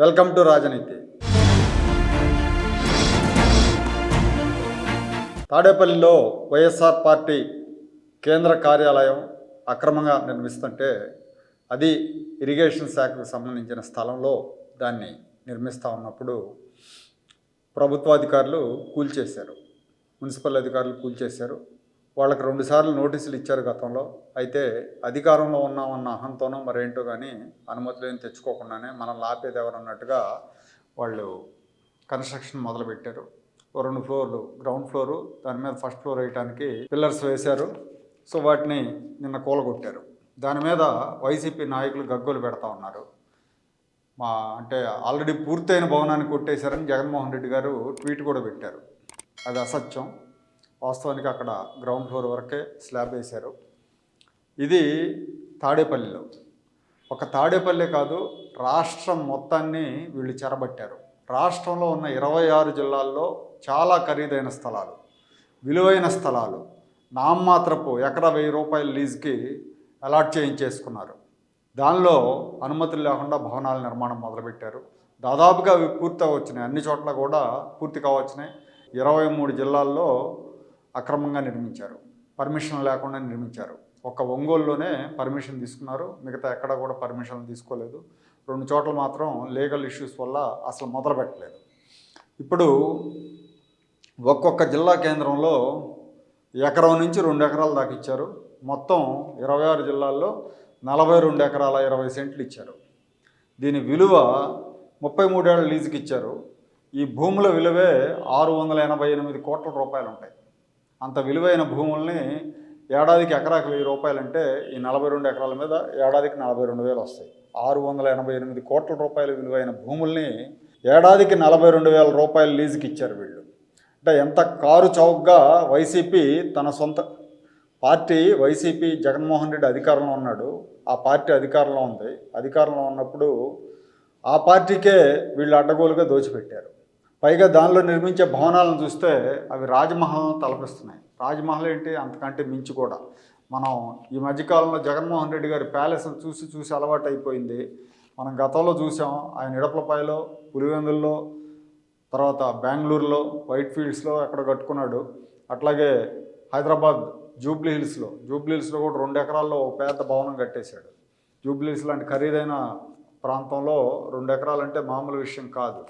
Welcome to రాజనీతి. తాడేపల్లిలో YSR party కేంద్ర కార్యాలయం అక్రమంగా నిర్మిస్తుంటే అది ఇరిగేషన్ శాఖకు సంబంధించిన స్థలంలో దాన్ని నిర్మిస్తూ ఉన్నప్పుడు ప్రభుత్వాధికారులు కూల్చేశారు. మున్సిపల్ అధికారులు కూల్చేశారు. వాళ్ళకి రెండుసార్లు నోటీసులు ఇచ్చారు గతంలో. అయితే అధికారంలో ఉన్నామన్న అహంతోనో మరేంటో కానీ అనుమతులు ఏం తెచ్చుకోకుండానే మనల్ని ఆపేది ఎవరన్నట్టుగా వాళ్ళు కన్స్ట్రక్షన్ మొదలుపెట్టారు. ఓ రెండు ఫ్లోర్లు గ్రౌండ్ ఫ్లోరు దాని మీద ఫస్ట్ ఫ్లోర్ వేయడానికి పిల్లర్స్ వేశారు. సో వాటిని నిన్న కూలగొట్టారు. దాని మీద వైసీపీ నాయకులు గగ్గోలు పెడతా ఉన్నారు. మా అంటే ఆల్రెడీ పూర్తయిన భవనాన్ని కొట్టేశారని జగన్మోహన్ రెడ్డి గారు ట్వీట్ కూడా పెట్టారు. అది అసత్యం. వాస్తవానికి అక్కడ గ్రౌండ్ ఫ్లోర్ వరకే స్లాబ్ వేశారు. ఇది తాడేపల్లిలో. ఒక తాడేపల్లి కాదు రాష్ట్రం మొత్తాన్ని వీళ్ళు చెరబట్టారు. రాష్ట్రంలో ఉన్న ఇరవై ఆరు జిల్లాల్లో చాలా ఖరీదైన స్థలాలు విలువైన స్థలాలు నామమాత్రపు ఎకరా వెయ్యి రూపాయల లీజుకి అలాట్ చేయించేసుకున్నారు. దానిలో అనుమతులు లేకుండా భవనాల నిర్మాణం మొదలుపెట్టారు. దాదాపుగా అవి పూర్తి వచ్చినాయి అన్ని చోట్ల కూడా పూర్తి కావచ్చినాయి. ఇరవై మూడు జిల్లాల్లో అక్రమంగా నిర్మించారు. పర్మిషన్ లేకుండా నిర్మించారు. ఒక్క ఒంగోలులోనే పర్మిషన్ తీసుకున్నారు. మిగతా ఎక్కడ కూడా పర్మిషన్ తీసుకోలేదు. రెండు చోట్ల మాత్రం లీగల్ ఇష్యూస్ వల్ల అసలు మొదలు పెట్టలేదు. ఇప్పుడు ఒక్కొక్క జిల్లా కేంద్రంలో ఎకరం నుంచి రెండు ఎకరాల దాకా ఇచ్చారు. మొత్తం ఇరవై ఆరు జిల్లాల్లో నలభై రెండు ఎకరాల ఇరవై సెంట్లు ఇచ్చారు. దీని విలువ ముప్పై మూడేళ్ళ లీజుకి ఇచ్చారు ఈ భూముల విలువే ఆరు వందల ఎనభై ఎనిమిది కోట్ల రూపాయలు ఉంటాయి అంత విలువైన భూముల్ని ఏడాదికి ఎకరాకి వెయ్యి రూపాయలు అంటే ఈ నలభై రెండు ఎకరాల మీద ఏడాదికి నలభై రెండు వేలు వస్తాయి. ఆరు వందల ఎనభై ఎనిమిది కోట్ల రూపాయల విలువైన భూముల్ని ఏడాదికి నలభై రెండు వేల రూపాయలు లీజుకి ఇచ్చారు వీళ్ళు. అంటే ఎంత కారు చౌకగా వైసీపీ తన సొంత పార్టీ వైసీపీ జగన్మోహన్ రెడ్డి అధికారంలో ఉన్నాడు. ఆ పార్టీ అధికారంలో ఉంది. అధికారంలో ఉన్నప్పుడు ఆ పార్టీకే వీళ్ళు అడ్డగోలుగా దోచిపెట్టారు. పైగా దానిలో నిర్మించే భవనాలను చూస్తే అవి రాజమహల్ను తలపిస్తున్నాయి. రాజమహల్ ఏంటి? అంతకంటే మించి కూడా. మనం ఈ మధ్యకాలంలో జగన్మోహన్ రెడ్డి గారి ప్యాలెస్ని చూసి చూసి అలవాటు అయిపోయింది మనం గతంలో చూసాం ఆయన ఇడపలపాయలో పులివెందుల్లో తర్వాత బెంగళూరులో వైట్ ఫీల్డ్స్లో ఎక్కడ కట్టుకున్నాడు. అట్లాగే హైదరాబాద్ జూబ్లీ హిల్స్లో జూబ్లీ హిల్స్లో కూడా రెండు ఎకరాల్లో ఒక పెద్ద భవనం కట్టేశాడు. జూబ్లీ హిల్స్ లాంటి ఖరీదైన ప్రాంతంలో రెండు ఎకరాలు అంటే మామూలు విషయం కాదు.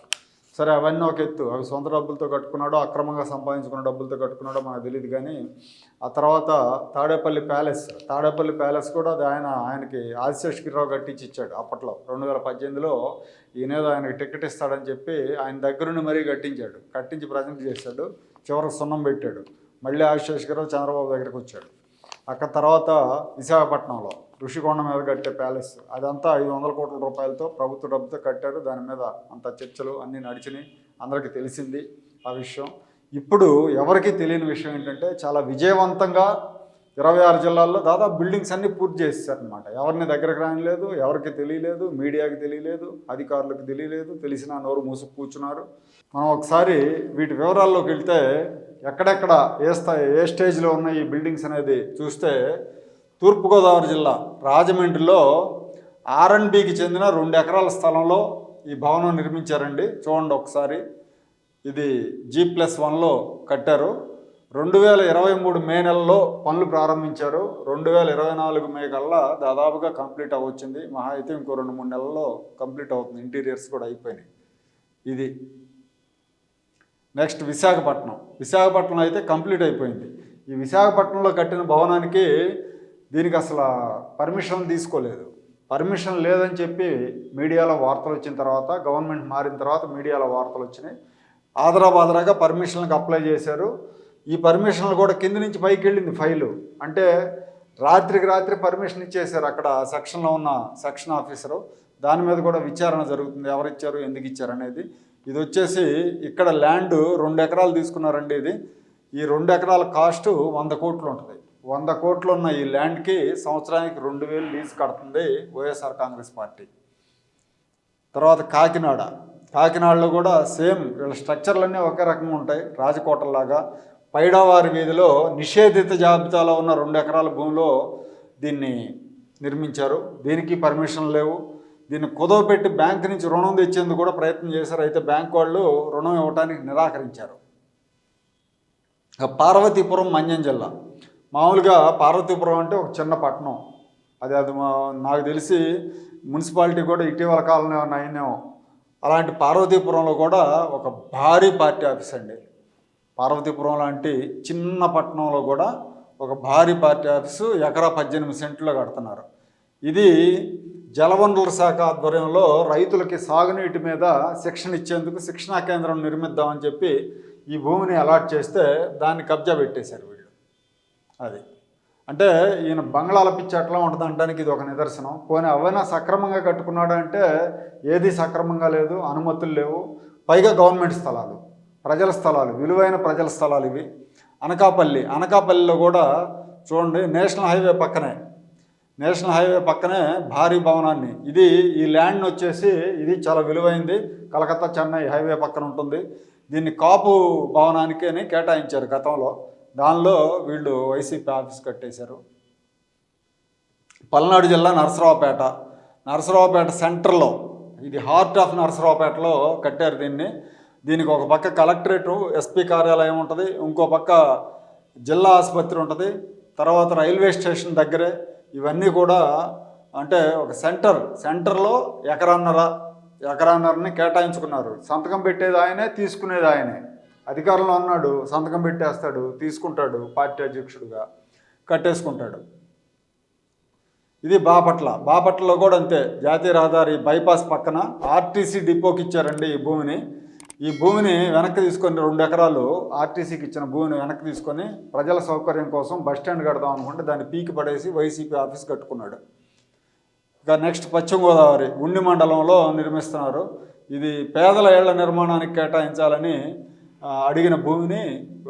సరే అవన్నీ ఒక ఎత్తు. అవి సొంత డబ్బులతో కట్టుకున్నాడో అక్రమంగా సంపాదించుకున్న డబ్బులతో కట్టుకున్నాడో మనకు తెలియదు కానీ ఆ తర్వాత తాడేపల్లి ప్యాలెస్ తాడేపల్లి ప్యాలెస్ కూడా అది ఆయన ఆయనకి ఆదిశేషగిరిరావు కట్టించి ఇచ్చాడు అప్పట్లో. రెండు వేల పద్దెనిమిదిలో ఈయనేదో ఆయనకి టికెట్ ఇస్తాడని చెప్పి ఆయన దగ్గరుండి మరీ కట్టించాడు. కట్టించి ప్రజెంట్ చేశాడు. చివరికి సున్నం పెట్టాడు. మళ్ళీ ఆదిశేషగిరిరావు చంద్రబాబు దగ్గరికి వచ్చాడు. అక్కడ తర్వాత విశాఖపట్నంలో ఋషికొండ మీద కట్టే ప్యాలెస్. అదంతా ఐదు వందల కోట్ల రూపాయలతో ప్రభుత్వ డబ్బుతో కట్టారు. దాని మీద అంత చర్చలు అన్నీ నడిచినాయి. అందరికీ తెలిసింది ఆ విషయం. ఇప్పుడు ఎవరికీ తెలియని విషయం ఏంటంటే చాలా విజయవంతంగా ఇరవై ఆరు జిల్లాల్లో దాదాపు బిల్డింగ్స్ అన్నీ పూర్తి చేసేసారనమాట ఎవరిని దగ్గరకు రానిలేదు ఎవరికి తెలియలేదు మీడియాకి తెలియలేదు అధికారులకు తెలియలేదు తెలిసిన నోరు మూసుకు కూర్చున్నారు. మనం ఒకసారి వీటి వివరాల్లోకి వెళ్తే ఎక్కడెక్కడ ఏ స్థాయి ఏ స్టేజ్లో ఉన్న ఈ బిల్డింగ్స్ అనేది చూస్తే తూర్పుగోదావరి జిల్లా రాజమండ్రిలో ఆర్ఎన్బికి చెందిన రెండు ఎకరాల స్థలంలో ఈ భవనం నిర్మించారండి. చూడండి ఒకసారి. ఇది జీ ప్లస్ వన్లో కట్టారు. రెండు వేల ఇరవై మూడు మే నెలలో పనులు ప్రారంభించారు. రెండు వేల ఇరవై నాలుగు మే కల్లా దాదాపుగా కంప్లీట్ అవ్వచ్చింది. మహా అయితే ఇంకో రెండు మూడు నెలల్లో కంప్లీట్ అవుతుంది. ఇంటీరియర్స్ కూడా అయిపోయినాయి. ఇది నెక్స్ట్ విశాఖపట్నం. విశాఖపట్నం అయితే కంప్లీట్ అయిపోయింది. ఈ విశాఖపట్నంలో కట్టిన భవనానికి దీనికి అసలు పర్మిషన్ తీసుకోలేదు. పర్మిషన్ లేదని చెప్పి మీడియాలో వార్తలు వచ్చిన తర్వాత గవర్నమెంట్ మారిన తర్వాత మీడియాలో వార్తలు వచ్చినాయి. ఆదరాబాదరాగా పర్మిషన్లకు అప్లై చేశారు. ఈ పర్మిషన్లు కూడా కింద నుంచి పైకి వెళ్ళింది ఫైలు. అంటే రాత్రికి రాత్రి పర్మిషన్ ఇచ్చేశారు అక్కడ సెక్షన్లో ఉన్న సెక్షన్ ఆఫీసరు. దాని మీద కూడా విచారణ జరుగుతుంది. ఎవరు ఇచ్చారు ఎందుకు ఇచ్చారు అనేది. ఇది వచ్చేసి ఇక్కడ ల్యాండ్ రెండు ఎకరాలు తీసుకున్నారండి ఇది. ఈ రెండు ఎకరాల కాస్ట్ వంద కోట్లు ఉంటుంది. వంద కోట్లు ఉన్న ఈ ల్యాండ్కి సంవత్సరానికి రెండు వేలు లీజు కడుతుంది వైఎస్ఆర్ కాంగ్రెస్ పార్టీ. తర్వాత కాకినాడ. కాకినాడలో కూడా సేమ్ వీళ్ళ స్ట్రక్చర్లన్నీ ఒకే రకంగా ఉంటాయి రాజకోటలాగా పైడవారి వీధిలో నిషేధిత జాబితాలో ఉన్న రెండు ఎకరాల భూమిలో దీన్ని నిర్మించారు. దీనికి పర్మిషన్ లేవు. దీన్ని కుదవపెట్టి బ్యాంక్ నుంచి రుణం తెచ్చేందుకు కూడా ప్రయత్నం చేశారు. అయితే బ్యాంక్ వాళ్ళు రుణం ఇవ్వడానికి నిరాకరించారు. పార్వతీపురం మన్యం జిల్లా. మామూలుగా పార్వతీపురం అంటే ఒక చిన్న పట్టణం. అది అది మా- నాకు తెలిసి మున్సిపాలిటీ కూడా ఇటీవల కాలంలో ఏమైనా అలాంటి పార్వతీపురంలో కూడా ఒక భారీ పార్టీ ఆఫీస్ అండి. పార్వతీపురం లాంటి చిన్న పట్టణంలో కూడా ఒక భారీ పార్టీ ఆఫీసు ఎకరా పద్దెనిమిది సెంట్లో కడుతున్నారు. ఇది జలవనరుల శాఖ ఆధ్వర్యంలో రైతులకి సాగునీటి మీద శిక్షణ ఇచ్చేందుకు శిక్షణా కేంద్రం నిర్మిద్దామని చెప్పి ఈ భూమిని అలాట్ చేస్తే దాన్ని కబ్జా పెట్టేశారు అది. అంటే ఈయన బంగ్లాల పిచ్చి ఎట్లా ఉంటుంది అనడానికి ఇది ఒక నిదర్శనం. పోనీ అవైనా సక్రమంగా కట్టుకున్నాడు అంటే ఏది సక్రమంగా లేదు అనుమతులు లేవు. పైగా గవర్నమెంట్ స్థలాలు ప్రజల స్థలాలు విలువైన ప్రజల స్థలాలు ఇవి. అనకాపల్లి అనకాపల్లిలో కూడా చూడండి నేషనల్ హైవే పక్కనే నేషనల్ హైవే పక్కనే భారీ భవనాన్ని. ఇది ఈ ల్యాండ్ వచ్చేసి ఇది చాలా విలువైంది. కలకత్తా చెన్నై హైవే పక్కన ఉంటుంది. దీన్ని కాపు భవనానికి అని కేటాయించారు గతంలో. దానిలో వీళ్ళు వైసీపీ ఆఫీస్ కట్టేశారు. పల్నాడు జిల్లా నరసరావుపేట. నరసరావుపేట సెంటర్లో ఇది హార్ట్ ఆఫ్ నరసరావుపేటలో కట్టారు దీన్ని. దీనికి ఒక పక్క కలెక్టరేటు ఎస్పీ కార్యాలయం ఉంటుంది ఇంకో పక్క జిల్లా ఆసుపత్రి ఉంటుంది తర్వాత రైల్వే స్టేషన్ దగ్గరే. ఇవన్నీ కూడా అంటే ఒక సెంటర్ సెంటర్లో ఎకరన్నర ఎకరన్నరని కేటాయించుకున్నారు. సంతకం పెట్టేది ఆయనే తీసుకునేది ఆయనే. అధికారంలో అన్నాడు సంతకం పెట్టేస్తాడు తీసుకుంటాడు పార్టీ అధ్యక్షుడుగా కట్టేసుకుంటాడు. ఇది బాపట్ల. బాపట్లలో కూడా అంతే. జాతీయ రహదారి బైపాస్ పక్కన ఆర్టీసీ డిపోకి ఇచ్చారండి ఈ భూమిని. ఈ భూమిని వెనక్కి తీసుకొని రెండు ఎకరాలు ఆర్టీసీకి ఇచ్చిన భూమిని వెనక్కి తీసుకొని ప్రజల సౌకర్యం కోసం బస్ స్టాండ్ కడదాం అనుకుంటే దాన్ని పీకి పడేసి వైసీపీ ఆఫీస్ కట్టుకున్నాడు. ఇక నెక్స్ట్ పశ్చిమ గోదావరి ఉండి మండలంలో నిర్మిస్తున్నారు. ఇది పేదల ఇళ్ళ నిర్మాణానికి కేటాయించాలని అడిగిన భూమిని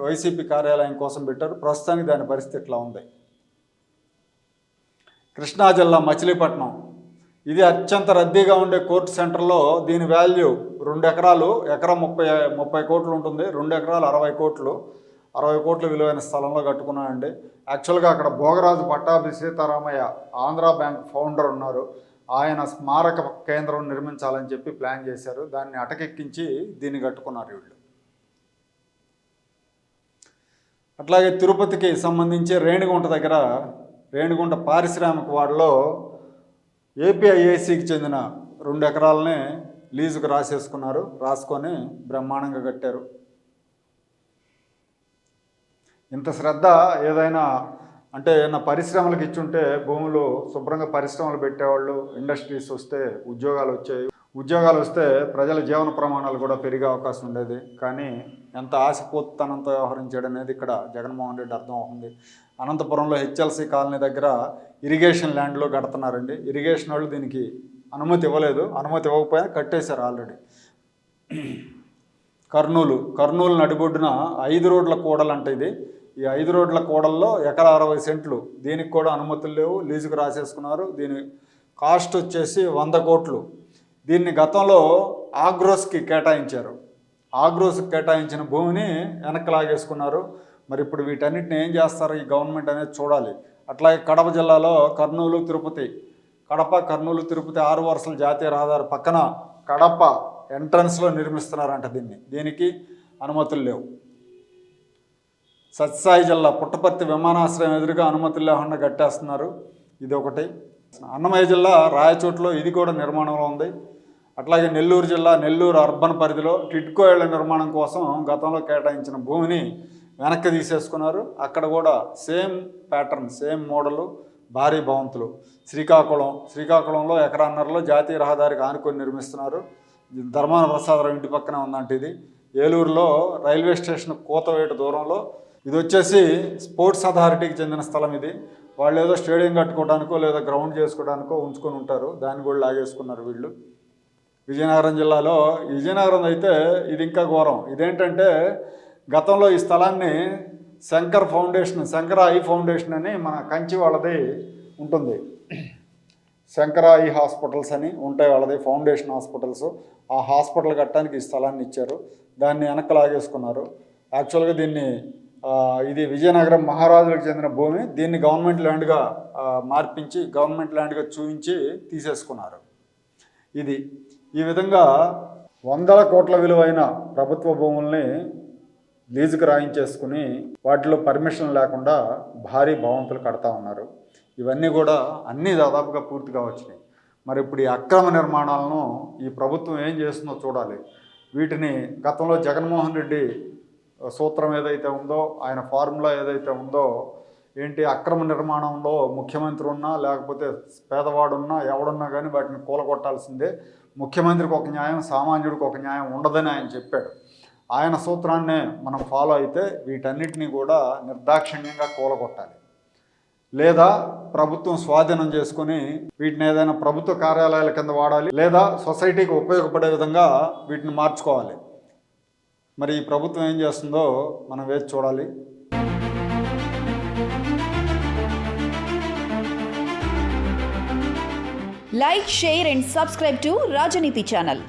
వైసీపీ కార్యాలయం కోసం పెట్టారు. ప్రస్తుతానికి దాని పరిస్థితి ఇట్లా ఉంది. కృష్ణా జిల్లా మచిలీపట్నం. ఇది అత్యంత రద్దీగా ఉండే కోర్టు సెంటర్లో దీని వాల్యూ రెండు ఎకరాలు ఎకరం ముప్పై ముప్పై కోట్లు ఉంటుంది. రెండు ఎకరాలు అరవై కోట్లు. అరవై కోట్ల విలువైన స్థలంలో కట్టుకున్నానండి యాక్చువల్గా అక్కడ భోగరాజు పట్టాభి సీతారామయ్య ఆంధ్రా బ్యాంక్ ఫౌండర్ ఉన్నారు. ఆయన స్మారక కేంద్రం నిర్మించాలని చెప్పి ప్లాన్ చేశారు. దాన్ని అటకెక్కించి దీన్ని కట్టుకున్నారు వీళ్ళు. అట్లాగే తిరుపతికి సంబంధించి రేణిగుంట దగ్గర రేణిగుంట పారిశ్రామిక వాడలో ఏపీఐఏసీకి చెందిన రెండు ఎకరాలని లీజుకు రాసేసుకున్నారు రాసుకొని బ్రహ్మాండంగా కట్టారు. ఇంత శ్రద్ధ ఏదైనా అంటే ఏదైనా పరిశ్రమలకు ఇచ్చుంటే భూములు శుభ్రంగా పరిశ్రమలు పెట్టేవాళ్ళు ఇండస్ట్రీస్ వస్తే ఉద్యోగాలు వచ్చాయి. ఉద్యోగాలు వస్తే ప్రజల జీవన ప్రమాణాలు కూడా పెరిగే అవకాశం ఉండేది. కానీ ఎంత ఆశపోతనంతో వ్యవహరించాడు అనేది ఇక్కడ జగన్మోహన్ రెడ్డి అర్థం అవుతుంది అనంతపురంలో హెచ్ఎల్సి కాలనీ దగ్గర ఇరిగేషన్ ల్యాండ్లో కడుతున్నారండి. ఇరిగేషన్ వాళ్ళు దీనికి అనుమతి ఇవ్వలేదు. అనుమతి ఇవ్వకపోయినా కట్టేశారు ఆల్రెడీ. కర్నూలు కర్నూలు నడిబొడ్డున ఐదు రోడ్ల కూడలు అంటే ఇది. ఈ ఐదు రోడ్ల కూడల్లో ఎకరా అరవై సెంట్లు. దీనికి కూడా అనుమతులు లేవు. లీజుకు రాసేసుకున్నారు. దీని కాస్ట్ వచ్చేసి వంద కోట్లు. దీన్ని గతంలో ఆగ్రోస్కి కేటాయించారు. ఆగ్రోస్కి కేటాయించిన భూమిని వెనక్కి లాగేసుకున్నారు. మరి ఇప్పుడు వీటన్నిటిని ఏం చేస్తారు? ఈ గవర్నమెంట్ అనేది చూడాలి. అట్లాగే కడప జిల్లాలో కర్నూలు తిరుపతి. కడప కర్నూలు తిరుపతి ఆరు వరుసల జాతీయ రహదారి పక్కన కడప ఎంట్రన్స్లో నిర్మిస్తున్నారంట దీన్ని. దీనికి అనుమతులు లేవు. సత్సాయి జిల్లా పుట్టపర్తి విమానాశ్రయం ఎదురుగా అనుమతులు లేకుండా కట్టేస్తున్నారు. ఇది ఒకటి అన్నమయ్య జిల్లా రాయచోట్లో ఇది కూడా నిర్మాణంలో ఉంది. అట్లాగే నెల్లూరు జిల్లా నెల్లూరు అర్బన్ పరిధిలో టిట్కో ఇళ్ళ నిర్మాణం కోసం గతంలో కేటాయించిన భూమిని వెనక్కి తీసేసుకున్నారు. అక్కడ కూడా సేమ్ ప్యాటర్న్ సేమ్ మోడలు భారీ భవంతులు. శ్రీకాకుళం శ్రీకాకుళంలో ఎకరాన్నరలో జాతీయ రహదారికి ఆనుకొని నిర్మిస్తున్నారు. ధర్మాన ప్రసాదరావు ఇంటి పక్కనే ఉందంట ఇది. ఏలూరులో రైల్వే స్టేషన్ కూతవేటు దూరంలో. ఇది వచ్చేసి స్పోర్ట్స్ అథారిటీకి చెందిన స్థలం ఇది. వాళ్ళు ఏదో స్టేడియం కట్టుకోవడానికో లేదా గ్రౌండ్ చేసుకోవడానికో ఉంచుకొని ఉంటారు. దాన్ని కూడా లాగేసుకున్నారు వీళ్ళు. విజయనగరం జిల్లాలో విజయనగరం అయితే ఇది ఇంకా ఘోరం. ఇదేంటంటే గతంలో ఈ స్థలాన్ని Shankar foundation Sankara eye foundation అని మన కంచి వాళ్ళది ఉంటుంది. శంకర ఐ హాస్పిటల్స్ అని ఉంటాయి వాళ్ళది ఫౌండేషన్ హాస్పిటల్స్. ఆ హాస్పిటల్ కట్టడానికి ఈ స్థలాన్ని ఇచ్చారు. దాన్ని వెనక్కి లాగేసుకున్నారు. యాక్చువల్గా దీన్ని ఇది విజయనగరం మహారాజులకు చెందిన భూమి. దీన్ని గవర్నమెంట్ ల్యాండ్గా మార్పించి గవర్నమెంట్ ల్యాండ్గా చూపించి తీసేసుకున్నారు. ఇది ఈ విధంగా వందల కోట్ల విలువైన ప్రభుత్వ భూముల్ని లీజుకు రాయించేసుకుని వాటిలో పర్మిషన్ లేకుండా భారీ భవంతులు కడతా ఉన్నారు. ఇవన్నీ కూడా అన్నీ దాదాపుగా పూర్తిగా వచ్చినాయి. మరి ఇప్పుడు ఈ అక్రమ నిర్మాణాలను ఈ ప్రభుత్వం ఏం చేస్తుందో చూడాలి. వీటిని గతంలో జగన్మోహన్ రెడ్డి సూత్రం ఏదైతే ఉందో ఆయన ఫార్ములా ఏదైతే ఉందో ఏంటి అక్రమ నిర్మాణంలో ముఖ్యమంత్రి ఉన్నా లేకపోతే పేదవాడున్నా ఎవడున్నా కానీ వాటిని కూలగొట్టాల్సిందే. ముఖ్యమంత్రికి ఒక న్యాయం సామాన్యుడికి ఒక న్యాయం ఉండదని ఆయన చెప్పాడు. ఆయన సూత్రాన్నే మనం ఫాలో అయితే వీటన్నిటినీ కూడా నిర్దాక్షిణ్యంగా కూలగొట్టాలి. లేదా ప్రభుత్వం స్వాధీనం చేసుకుని వీటిని ఏదైనా ప్రభుత్వ కార్యాలయాల కింద వాడాలి లేదా సొసైటీకి ఉపయోగపడే విధంగా వీటిని మార్చుకోవాలి. మరి ఈ ప్రభుత్వం ఏం చేస్తుందో మనం వేచి చూడాలి. Like share and subscribe to Rajaneeti channel